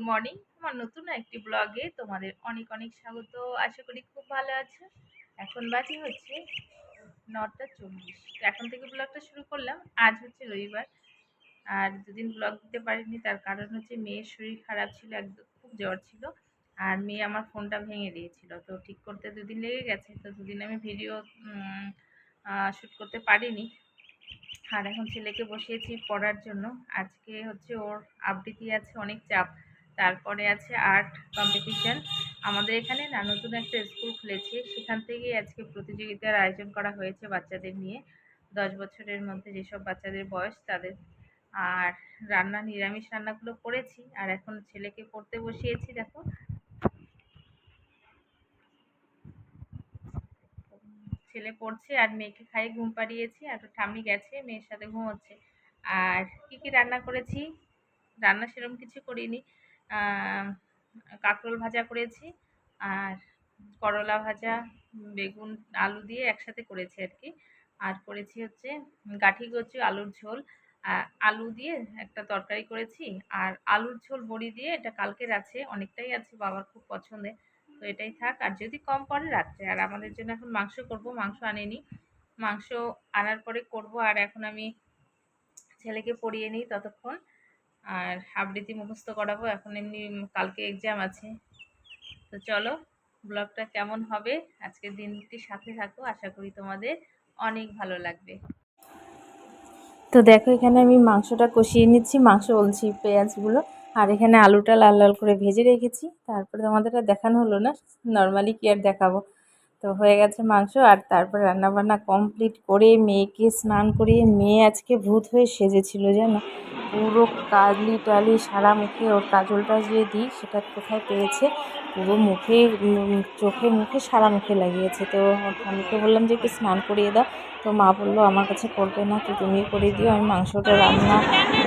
Good morning আমার নতুন একটি ব্লগে তোমাদের অনেক অনেক স্বাগত। আশা করি খুব ভালো আছো। এখন বাজে হচ্ছে নটা চল্লিশ এখন থেকে ব্লগটা শুরু করলাম। আজ হচ্ছে রবিবার। আর দুদিন ব্লগ দিতে পারিনি, তার কারণ হচ্ছে মেয়ের শরীর খারাপ ছিল, একদম খুব জ্বর ছিল। আর মেয়ে আমার ফোনটা ভেঙে দিয়েছিল। তো ঠিক করতে দুদিন লেগে গেছে। তো দুদিন আমি ভিডিও শ্যুট করতে পারিনি। আর এখন ছেলেকে বসিয়েছি পড়ার জন্য। আজকে হচ্ছে ওর আবৃত্তি আছে, অনেক চাপ। তারপরে আছে আর্ট কম্পিটিশান। আমাদের এখানে না নতুন একটা স্কুল খুলেছে। সেখান থেকেই আজকে প্রতিযোগিতার আয়োজন করা হয়েছে বাচ্চাদের নিয়ে। দশ বছরের মধ্যে যেসব বাচ্চাদের বয়স তাদের। আর রান্না, নিরামিষ রান্নাগুলো করেছি। আর এখন ছেলেকে পড়তে বসিয়েছি, দেখো। ছেলে পড়ছে আর মেয়েকে খাইয়ে ঘুম পাড়িয়েছি। আর ঠাম্মি গেছে, মেয়ের সাথে ঘুমোচ্ছে। আর কি কি রান্না করেছি? রান্না সেরকম কিছু করিনি। কাঁকরোল ভাজা করেছি আর করলা ভাজা, বেগুন, আলু দিয়ে একসাথে করেছি আর কি। আর করেছি হচ্ছে গাঠি কচু, আলুর ঝোল। আলু দিয়ে একটা তরকারি করেছি আর আলুর ঝোল বড়ি দিয়ে এটা কালকের আছে, অনেকটাই আছে, বাবার খুব পছন্দের। তো এটাই থাক, আর যদি কম পড়ে রাত্রে, আর আমাদের জন্য এখন মাংস করব, মাংস আনেনি। মাংস আনার পরে করব, আর এখন আমি ছেলেকে পড়িয়ে নিই ততক্ষণ। আর আবৃত্তি মুখস্থ করাবো, এখন এমনি কালকে এক্সাম আছে। তো চলো, ব্লগটা কেমন হবে? আজকের দিনটির সাথে থাকো, আশা করি তোমাদের অনেক ভালো লাগবে। তো দেখো, এখানে আমি মাংসটা কষিয়ে নিচ্ছি, মাংস বলছি পেঁয়াজগুলো, আর এখানে আলুটা লাল লাল করে ভেজে রেখেছি। তারপরে তোমাদের দেখানো হলো না নর্মালি কি আর দেখাবো। তো হয়ে গেছে মাংস, আর তারপর রান্নাবান্না কমপ্লিট করে মেয়েকে স্নান করিয়ে, মেয়ে আজকে ভূত হয়ে সেজেছিল, জানো? পুরো কালি টালি সারা মুখে ওর কাজলটা যে দিই, সেটা কোথায় পেয়েছে? পুরো মুখে চোখে, মুখে সারা মুখে লাগিয়েছে। তো স্বামীকে বললাম যে, একটু স্নান করিয়ে দাও। তো মা বলল, আমার কাছে করবে না, তো তুমি করে দিও। আমি মাংসটা রান্না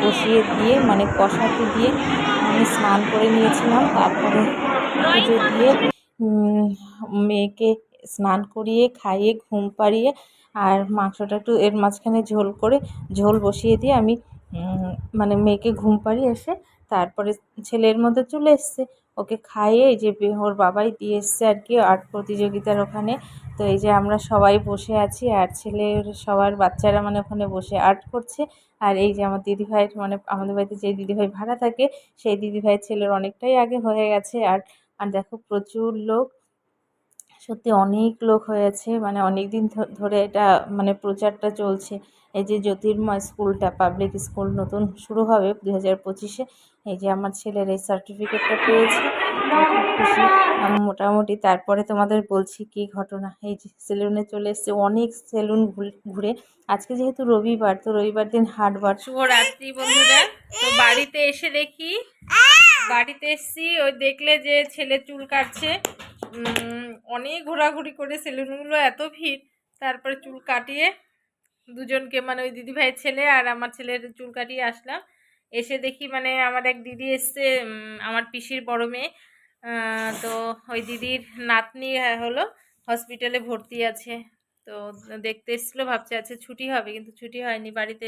বসিয়ে দিয়ে মানে কষাতে দিয়ে আমি স্নান করে নিয়েছিলাম। তারপরে পুজো দিয়ে মেয়েকে স্নান করিয়ে, খাইয়ে, ঘুম পাড়িয়ে আর মাংসটা একটু এর মাঝখানে ঝোল করে, ঝোল বসিয়ে দিয়ে আমি মানে মেয়েকে ঘুম পাড়িয়ে এসে তারপরে ছেলের মধ্যে চলে এসছে। ওকে খাইয়ে যে ওর বাবাই দিয়ে এসছে আর কি আর্ট প্রতিযোগিতার ওখানে। তো এই যে আমরা সবাই বসে আছি আর ছেলের, সবার বাচ্চারা মানে ওখানে বসে আর্ট করছে। আর এই যে আমার দিদিভাইয়ের মানে আমাদের বাড়িতে যে দিদিভাই ভাড়া থাকে, সেই দিদিভাইয়ের ছেলের অনেকটাই আগে হয়ে গেছে আর আর দেখো প্রচুর লোক। সত্যি অনেক লোক হয়েছে মানে অনেক দিন ধরে এটা মানে প্রচারটা চলছে। এই যে জ্যোতির্ময় স্কুলটা পাবলিক স্কুল নতুন শুরু হবে দু হাজার পঁচিশে। এই যে আমার ছেলের এই সার্টিফিকেটটা পেয়েছে খুব খুশি। মোটামুটি তারপরে তোমাদের বলছি কি ঘটনা। এই যে সেলুনে চলে এসছে, অনেক সেলুন ঘুরে। আজকে যেহেতু রবিবার, তো রবিবার দিন হাটবার শুভরাত্রি বন্ধুরা। তো বাড়িতে এসে দেখি। বাড়িতে এসছি, ওই দেখলে যে ছেলে চুল কাটছে। অনেক ঘোরাঘুরি করে সেলুনগুলো এত ভিড়, তারপরে চুল কাটিয়ে দুজনকে মানে ওই দিদিভাইয়ের ছেলে আর আমার ছেলের চুল কাটিয়ে আসলাম। এসে দেখি মানে আমার এক দিদি এসছে আমার পিসির বড় মেয়ে। তো ওই দিদির নাতনি হলো হসপিটালে ভর্তি আছে। তো দেখতে এসেছিল, ভাবছে আছে ছুটি হবে, কিন্তু ছুটি হয়নি, বাড়িতে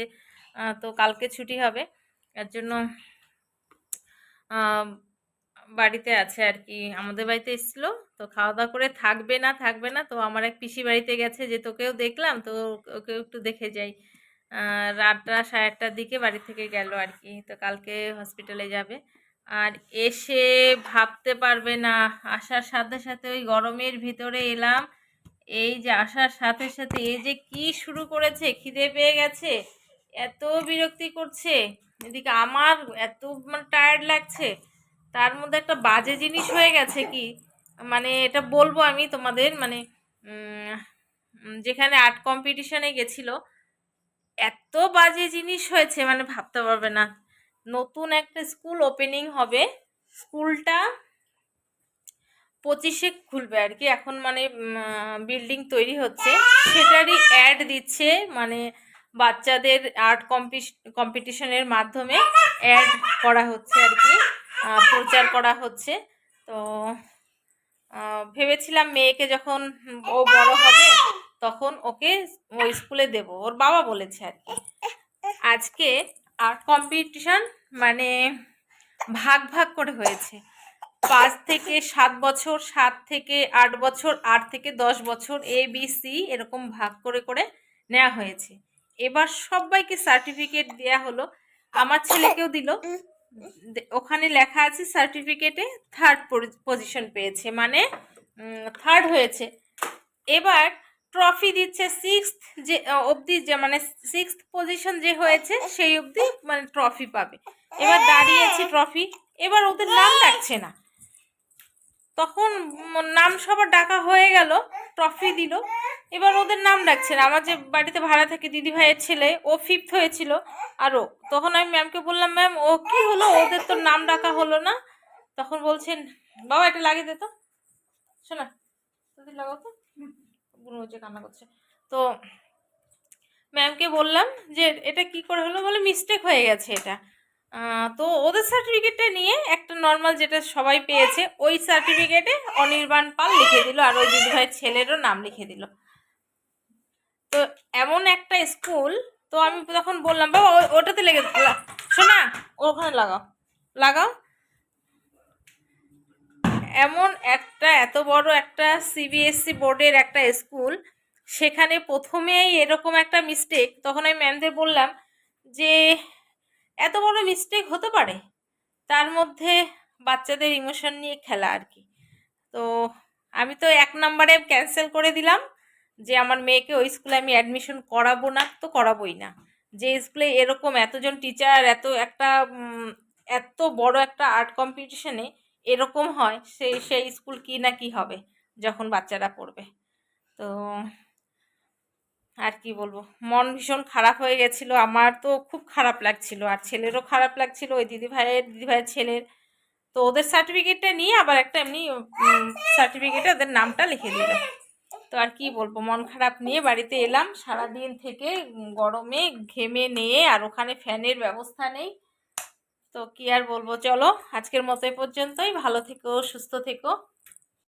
তো কালকে ছুটি হবে। এর জন্য বাড়িতে আছে আর কি। আমাদের বাড়িতে এসেছিল তো খাওয়া দাওয়া করে থাকবে না থাকবে না। তো আমার এক পিসি বাড়িতে গেছে যে, তোকেও দেখলাম, তো ওকেও একটু দেখে যাই। রাতটা সাড়ে আটটার দিকে বাড়ি থেকে গেল আর কি তো কালকে হসপিটালে যাবে। আর এসে ভাবতে পারবে না, আসার সাথে সাথে ওই গরমের ভিতরে এলাম। এই যে আসার সাথে সাথে এই যে কি শুরু করেছে, খিদে পেয়ে গেছে, এত বিরক্তি করছে। এদিকে আমার এত মানে টায়ার্ড লাগছে। তার মধ্যে একটা বাজে জিনিস হয়ে গেছে কি? মানে এটা বলব আমি তোমাদের মানে যেখানে আর্ট কম্পিটিশনে গেছিল, এত বাজে জিনিস হয়েছে মানে ভাবতে পারবে না। নতুন একটা স্কুল ওপেনিং হবে স্কুলটা পঁচিশে খুলবে আর কি, এখন মানে বিল্ডিং তৈরি হচ্ছে। সেটারই অ্যাড দিচ্ছে মানে বাচ্চাদের আর্ট কম্পিটিশনের মাধ্যমে অ্যাড করা হচ্ছে আর কি প্রচার করা হচ্ছে। তো ভেবেছিলাম মেয়েকে যখন ও বড় হবে, তখন ওকে ওই স্কুলে দেব। ওর বাবা বলেছে আর কি। আজকে আর্ট কম্পিটিশন মানে ভাগ ভাগ করে হয়েছে। পাঁচ থেকে সাত বছর, সাত থেকে আট বছর, আট থেকে দশ বছর এ বি সি এরকম ভাগ করে করে নেওয়া হয়েছে। এবার সবাইকে সার্টিফিকেট দেয়া হলো। আমার ছেলেকেও দিল। ওখানে লেখা আছে সার্টিফিকেটে থার্ড পজিশন পেয়েছে। মানে থার্ড হয়েছে। এবার ট্রফি দিচ্ছে সিক্স যে অবধি যে মানে সিক্স পজিশন যে হয়েছে, সেই অবধি মানে ট্রফি পাবে। এবার দাঁড়িয়েছি ট্রফি এবার ওদের নাম ডাকছে না। তখন নাম সবার ডাকা হয়ে গেল ট্রফি দিল। এবার ওদের নাম ডাকছে না। আমার যে বাড়িতে ভাড়া থাকে দিদি ভাইয়ের ছেলে, ও ফিফথ হয়েছিল। আরও তখন আমি ম্যামকে বললাম ম্যাম ও কি হলো? ওদের তো নাম ডাকা হলো না। তখন বলছেন, বাবা, এটা লাগিয়ে দে তো। শোনা যদি লাগাও তো। হচ্ছে, কান্না করছে। তো ম্যামকে বললাম যে, এটা কি করে হলো বলে? মিস্টেক হয়ে গেছে এটা। তো ওদের সার্টিফিকেটটা নিয়ে একটা নর্মাল যেটা সবাই পেয়েছে, ওই সার্টিফিকেটে অনির্বাণ পাল লিখে দিল আর ওই দিদিভাইয়ের ছেলেরও নাম লিখে দিল। তো এমন একটা স্কুল তো আমি তখন বললাম, বাবা ওটাতে লেগে শোনা, ওখানে লাগাও। লাগাও এমন একটা, এত বড় একটা সিবিএসসি বোর্ডের একটা স্কুল, সেখানে প্রথমেই এরকম একটা মিস্টেক তখন আমি ম্যামদের বললাম যে, এত বড় মিস্টেক হতে পারে? তার মধ্যে বাচ্চাদের ইমোশন নিয়ে খেলা আর কি। তো আমি তো এক নম্বরে ক্যান্সেল করে দিলাম যে, আমার মেয়েকে ওই স্কুলে আমি অ্যাডমিশন করাবো না। তো করাবোই না। যে স্কুলে এরকম এতজন টিচার এত একটা এত বড় একটা আর্ট কম্পিটিশনে এরকম হয়, সেই সেই স্কুল কি না কি হবে যখন বাচ্চারা পড়বে। তো আর কি বলব? মন ভীষণ খারাপ হয়ে গেছিল। আমার তো খুব খারাপ লাগছিল। আর ছেলেরও খারাপ লাগছিল। ওই দিদি ভাইয়ের দিদি ভাইয়ের ছেলের। তো ওদের সার্টিফিকেটটা নিয়ে আবার একটা এমনি সার্টিফিকেটে ওদের নামটা লিখে দিল। তো আর কি বলব? মন খারাপ নিয়ে বাড়িতে এলাম। সারাদিন থেকে গরমে ঘেমে নিয়ে আর ওখানে ফ্যানের ব্যবস্থা নেই। তো কি আর বলব? চলো আজকের মতো পর্যন্তই। ভালো থেকো সুস্থ থেকো।